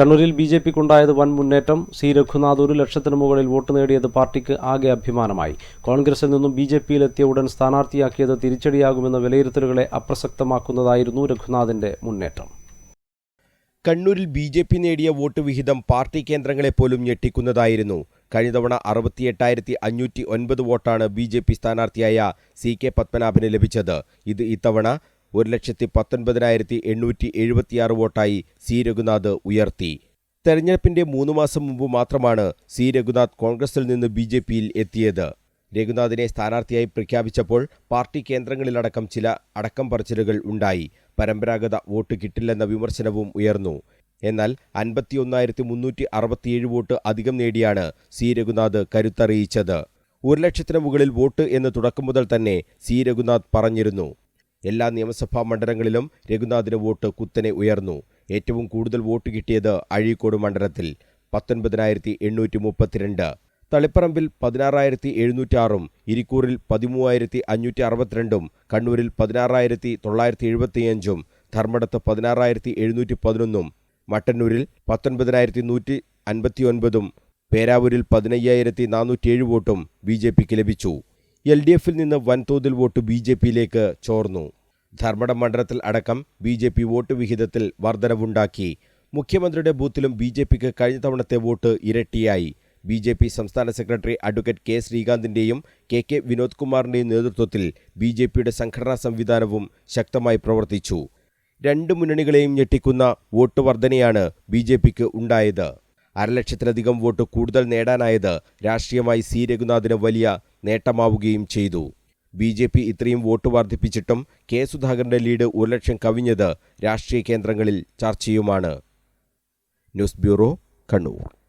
കണ്ണൂരിൽ B J പിക്കുണ്ടായത് വൻ മുന്നേറ്റം സി രഘുനാഥ് ഒരു ലക്ഷത്തിന് മുകളിൽ വോട്ട് നേടിയത് പാർട്ടിക്ക് ആകെ അഭിമാനമായി. കോൺഗ്രസിൽ നിന്നും ബി ജെ പിയിലെത്തിയ ഉടൻ സ്ഥാനാർത്ഥിയാക്കിയത് തിരിച്ചടിയാകുമെന്ന വിലയിരുത്തലുകളെ അപ്രസക്തമാക്കുന്നതായിരുന്നു രഘുനാഥിന്റെ മുന്നേറ്റം. കണ്ണൂരിൽ ബി ജെ പി നേടിയ വോട്ട് വിഹിതം പാർട്ടി കേന്ദ്രങ്ങളെ പോലും ഞെട്ടിക്കുന്നതായിരുന്നു. കഴിഞ്ഞ തവണ അറുപത്തിയെട്ടായിരത്തി അഞ്ഞൂറ്റി ഒൻപത് വോട്ടാണ് ബി ജെ പി സ്ഥാനാർത്ഥിയായ സി കെ പത്മനാഭന് ലഭിച്ചത്. ഇത് ഇത്തവണ ഒരു ലക്ഷത്തി പത്തൊൻപതിനായിരത്തി എണ്ണൂറ്റി എഴുപത്തിയാറ് വോട്ടായി സി. രഘുനാഥ് ഉയർത്തി. തെരഞ്ഞെടുപ്പിന്റെ മൂന്ന് മാസം മുമ്പ് മാത്രമാണ് സി. രഘുനാഥ് കോൺഗ്രസിൽ നിന്ന് ബി. ജെ. പിയിൽ എത്തിയത്. രഘുനാഥിനെ സ്ഥാനാർത്ഥിയായി പ്രഖ്യാപിച്ചപ്പോൾ പാർട്ടി കേന്ദ്രങ്ങളിലടക്കം ചില അടക്കം പറച്ചിലുകൾ ഉണ്ടായി. പരമ്പരാഗത വോട്ട് കിട്ടില്ലെന്ന വിമർശനവും ഉയർന്നു. എന്നാൽ അൻപത്തിയൊന്നായിരത്തി മുന്നൂറ്റി അറുപത്തിയേഴ് വോട്ട് അധികം നേടിയാണ് സി. രഘുനാഥ് കരുത്തറിയിച്ചത്. ഒരു ലക്ഷത്തിന് മുകളിൽ വോട്ട് എന്ന് തുടക്കം മുതൽ തന്നെ സി. രഘുനാഥ് പറഞ്ഞിരുന്നു. എല്ലാ നിയമസഭാ മണ്ഡലങ്ങളിലും രഘുനാഥിന് വോട്ട് കുത്തനെ ഉയർന്നു. ഏറ്റവും കൂടുതൽ വോട്ട് കിട്ടിയത് അഴീക്കോട് മണ്ഡലത്തിൽ പത്തൊൻപതിനായിരത്തി എണ്ണൂറ്റി മുപ്പത്തിരണ്ട് തളിപ്പറമ്പിൽ പതിനാറായിരത്തി എഴുന്നൂറ്റാറും ഇരിക്കൂറിൽ പതിമൂവായിരത്തി അഞ്ഞൂറ്റി അറുപത്തിരണ്ടും കണ്ണൂരിൽ പതിനാറായിരത്തി തൊള്ളായിരത്തി എഴുപത്തിയഞ്ചും ധർമ്മടത്ത് പതിനാറായിരത്തി എഴുന്നൂറ്റി പതിനൊന്നും മട്ടന്നൂരിൽ പത്തൊൻപതിനായിരത്തി നൂറ്റി അൻപത്തിയൊൻപതും പേരാവൂരിൽ പതിനയ്യായിരത്തി നാനൂറ്റിയേഴ് വോട്ടും ബി ജെ പിക്ക് ലഭിച്ചു. എൽ ഡി എഫിൽ നിന്ന് വൻതോതിൽ വോട്ട് ബി ജെ പിയിലേക്ക് ചോർന്നു. ധർമ്മടം മണ്ഡലത്തിൽ അടക്കം ബി ജെ പി വോട്ട് വിഹിതത്തിൽ വർധനവുണ്ടാക്കി. മുഖ്യമന്ത്രിയുടെ ബൂത്തിലും ബി ജെ പിക്ക് കഴിഞ്ഞ തവണത്തെ വോട്ട് ഇരട്ടിയായി. ബി ജെ പി സംസ്ഥാന സെക്രട്ടറി അഡ്വക്കേറ്റ് കെ ശ്രീകാന്തിന്റെയും കെ കെ വിനോദ് കുമാറിന്റെയും നേതൃത്വത്തിൽ ബി ജെ പിയുടെ സംഘടനാ സംവിധാനവും ശക്തമായി പ്രവർത്തിച്ചു. രണ്ട് മുന്നണികളെയും ഞെട്ടിക്കുന്ന വോട്ട് വർധനയാണ് ബി ജെ പിക്ക് ഉണ്ടായത്. അരലക്ഷത്തിലധികം വോട്ട് കൂടുതൽ നേടാനായത് രാഷ്ട്രീയമായി സി രഘുനാഥിന് വലിയ നേട്ടമാവുകയും ചെയ്തു. ബി ജെ പി ഇത്രയും വോട്ട് വർദ്ധിപ്പിച്ചിട്ടും കെ സുധാകരന്റെ ലീഡ് ഒരു ലക്ഷം കവിഞ്ഞത് രാഷ്ട്രീയ കേന്ദ്രങ്ങളിൽ ചർച്ചയുമാണ്. News bureau Kannur.